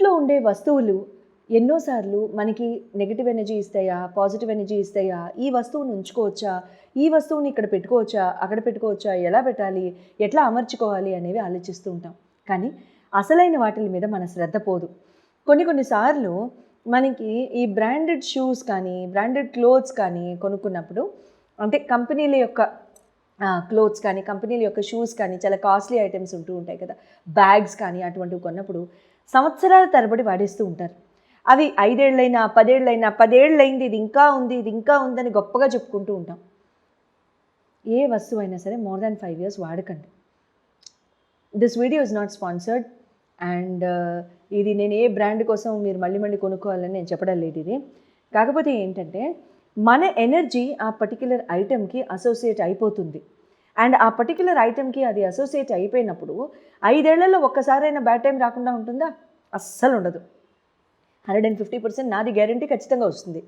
ఇంట్లో ఉండే వస్తువులు ఎన్నోసార్లు మనకి నెగిటివ్ ఎనర్జీ ఇస్తాయా? పాజిటివ్ ఎనర్జీ ఇస్తాయా? ఈ వస్తువుని ఉంచుకోవచ్చా? ఈ వస్తువుని ఇక్కడ పెట్టుకోవచ్చా? అక్కడ పెట్టుకోవచ్చా? ఎలా పెట్టాలి? ఎట్లా అమర్చుకోవాలి? అనేవి ఆలోచిస్తూ ఉంటాం. కానీ అసలైన వాటి మీద మన శ్రద్ధ పోదు. కొన్ని కొన్నిసార్లు మనకి ఈ బ్రాండెడ్ షూస్ కానీ బ్రాండెడ్ క్లోత్స్ కానీ కొనుక్కున్నప్పుడు అంటే కంపెనీల యొక్క క్లోత్స్ కానీ కంపెనీల యొక్క షూస్ కానీ చాలా కాస్ట్లీ ఐటమ్స్ ఉంటూ ఉంటాయి కదా. బ్యాగ్స్ కానీ అటువంటివి కొన్నప్పుడు సంవత్సరాల తరబడి వాడేస్తూ ఉంటారు. అవి ఐదేళ్ళైనా పదేళ్ళైనా పదేళ్ళైంది ఇది ఇంకా ఉంది ఇది ఇంకా ఉందని గొప్పగా చెప్పుకుంటూ ఉంటాం. ఏ వస్తువు అయినా సరే more than five years వాడకండి. This video is not sponsored and uh, ఇది నేను ఏ బ్రాండ్ కోసం మీరు మళ్ళీ మళ్ళీ కొనుక్కోవాలని నేను చెప్పడం లేదు ఇది. కాకపోతే ఏంటంటే మన ఎనర్జీ ఆ పర్టిక్యులర్ ఐటెంకి అసోసియేట్ అయిపోతుంది. అండ్ ఆ పర్టిక్యులర్ ఐటెంకి అది అసోసియేట్ అయిపోయినప్పుడు ఐదేళ్ళలో ఒక్కసారైనా బ్యాడ్ టైం రాకుండా ఉంటుందా? అస్సలు ఉండదు. హండ్రెడ్ అండ్ ఫిఫ్టీ పర్సెంట్ నాది గ్యారంటీ ఖచ్చితంగా వస్తుంది.